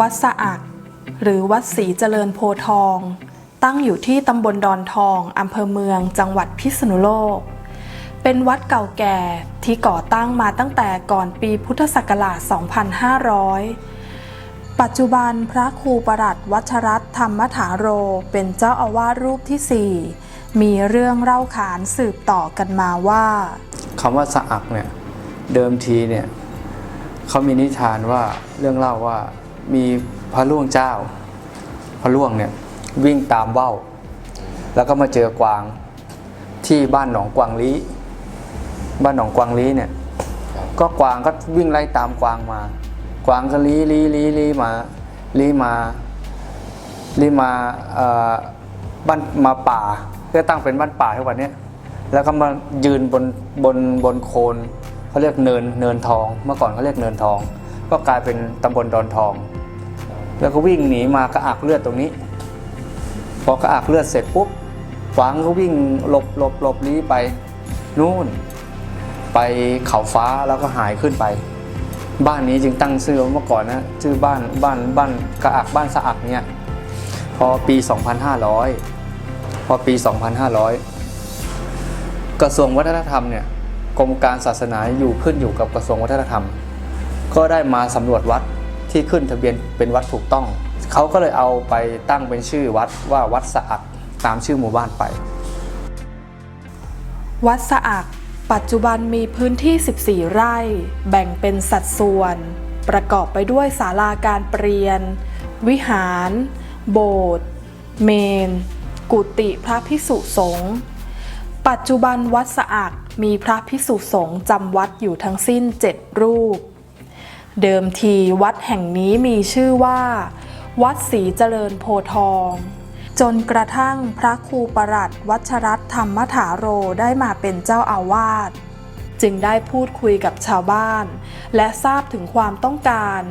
วัดสะอักหรือวัดศรีเจริญโพทอง ตั้งอยู่ที่ตำบลดอนทองอำเภอเมือง จังหวัดพิษณุโลก เป็นวัดเก่าแก่ที่ก่อตั้งมาตั้งแต่ก่อนปีพุทธศักราช 2500 ปัจจุบันพระครูประหลัดวัชรัตธรรมถาโร เป็นเจ้าอาวาสรูปที่ 4 มีเรื่องเล่าขานสืบต่อกันมาว่าคำว่าสะอักเนี่ยเดิมทีเนี่ยเขามีนิทานว่าเรื่องเล่าว่า มีพระล่วงเจ้า พระล่วงเนี่ยวิ่งตามว่าวแล้วก็มาเจอกวางที่บ้านหนองกวางลีบ้านหนองกวางลีเนี่ย ก็กวางก็วิ่งไล่ตามกวางมา กวางก็ลีลีลีลีมาลีมาลีมาบ้านมาป่าเพื่อตั้งเป็นบ้านป่าทุกวันนี้แล้วก็มายืนบนบนบนโคนเขาเรียกเนินเนินทอง เมื่อก่อนเขาเรียกเนินทอง ก็กลายเป็นตำบลดอนทอง แล้วก็วิ่งหนีมากระอักเลือดตรงนี้ พอกระอักเลือดเสร็จปุ๊บหวังก็วิ่งหลบหลบหลบลี้ไปนู่น ไปเขาฟ้าแล้วก็หายขึ้นไป บ้านนี้จึงตั้งชื่อว่าเมื่อก่อนนะชื่อบ้านบ้านบ้านกระอักบ้านสะอักเนี่ยพอปี 2500 พอปี 2500 กระทรวงวัฒนธรรมเนี่ยกรมการศาสนาอยู่ขึ้นอยู่กับกระทรวงวัฒนธรรม ก็ได้มาสำรวจวัด ที่ขึ้นทะเบียนเป็นวัดถูกต้อง เขาก็เลยเอาไปตั้งเป็นชื่อวัดว่าวัดสะอักตามชื่อหมู่บ้านไป วัดสะอักปัจจุบันมีพื้นที่ 14 ไร่ แบ่งเป็นสัดส่วน ประกอบไปด้วยศาลาการเปรียน วิหาร โบสถ์ เมน กุฏิพระพิสุสงฆ์ ปัจจุบันวัดสะอักมีพระพิสุสงฆ์จำวัดอยู่ทั้งสิ้น 7 รูป เดิมทีวัดแห่งนี้มีชื่อว่า วัดศรีเจริญโพทอง จนกระทั่งพระครูประหลัดวัชรัตนธรรมถาโรได้มาเป็นเจ้าอาวาสจึงได้พูดคุยกับชาวบ้าน และทราบถึงความต้องการ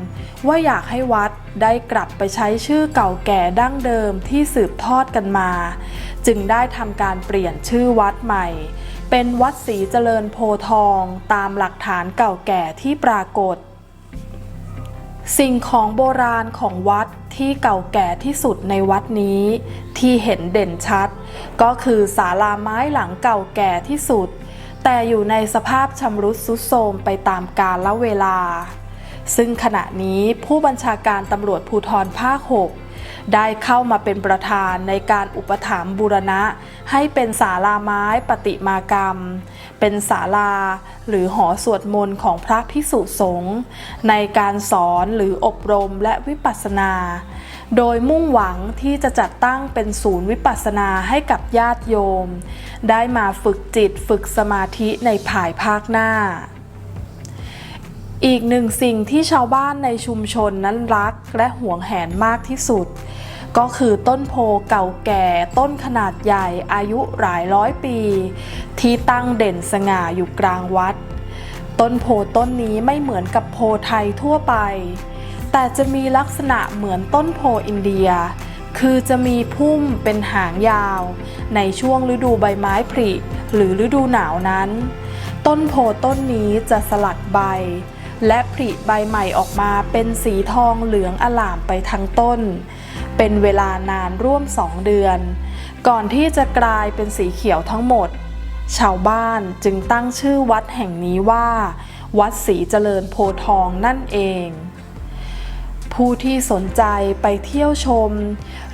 ว่าอยากให้วัดได้กลับไปใช้ชื่อเก่าแก่ดั้งเดิมที่สืบทอดกันมา จึงได้ทำการเปลี่ยนชื่อวัดใหม่ เป็นวัดศรีเจริญโพทองตามหลักฐานเก่าแก่ที่ปรากฏ สิ่งของโบราณของวัดที่เก่าแก่ที่สุดในวัดนี้ ที่เห็นเด่นชัด ก็คือศาลาไม้หลังเก่าแก่ที่สุด แต่อยู่ในสภาพชำรุดทรุดโทรมไปตามกาลเวลา ซึ่งขณะนี้ผู้บัญชาการตำรวจภูธรภาค 6 ได้เข้ามาเป็นประธานในการอุปถัมภ์บูรณะ ให้เป็นศาลาไม้ปฏิมากรรม เป็นศาลาหรือหอสวดมนต์ของพระพิสุสงฆ์ในการสอนหรืออบรมและวิปัสสนา โดยมุ่งหวังที่จะจัดตั้งเป็นศูนย์วิปัสสนาให้กับญาติโยม ได้มาฝึกจิตฝึกสมาธิในภายภาคหน้า อีกหนึ่งสิ่งที่ชาวบ้านในชุมชนนั้นรักและหวงแหนมากที่สุดก็คือต้นโพเก่าแก่ต้นขนาดใหญ่อายุหลายร้อยปี ที่ตั้งเด่นสง่าอยู่กลางวัด ต้นโพต้นนี้ไม่เหมือนกับโพไทยทั่วไป แต่จะมีลักษณะเหมือนต้นโพอินเดีย คือจะมีพุ่มเป็นหางยาว ในช่วงฤดูใบไม้ผลิหรือฤดูหนาวนั้น ต้นโพต้นนี้จะสลัดใบ และผลิใบใหม่ออกมาเป็นสีทองเหลืองอล่ามไปทั้งต้น เป็นเวลานานร่วมสองเดือน ก่อนที่จะกลายเป็นสีเขียวทั้งหมด ชาวบ้านจึงตั้งชื่อวัดแห่งนี้ว่า วัดศรีเจริญโพทองนั่นเอง ผู้ที่สนใจไปเที่ยวชม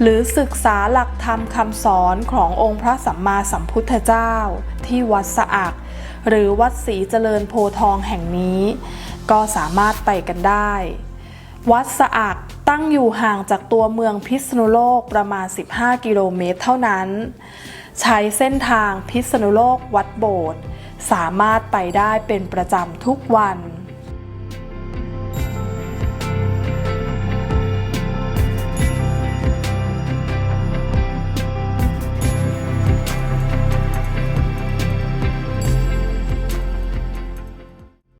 หรือศึกษาหลักธรรมคำสอนขององค์พระสัมมาสัมพุทธเจ้า ที่วัดสะอัก หรือวัดศรีเจริญโพทองแห่งนี้ ก็สามารถไปกันได้ วัดสะอักตั้งอยู่ห่างจากตัวเมืองพิษณุโลกประมาณ 15 กิโลเมตรเท่านั้น ใช้เส้นทางพิษณุโลกวัดโบสถ์สามารถไปได้เป็นประจำทุกวัน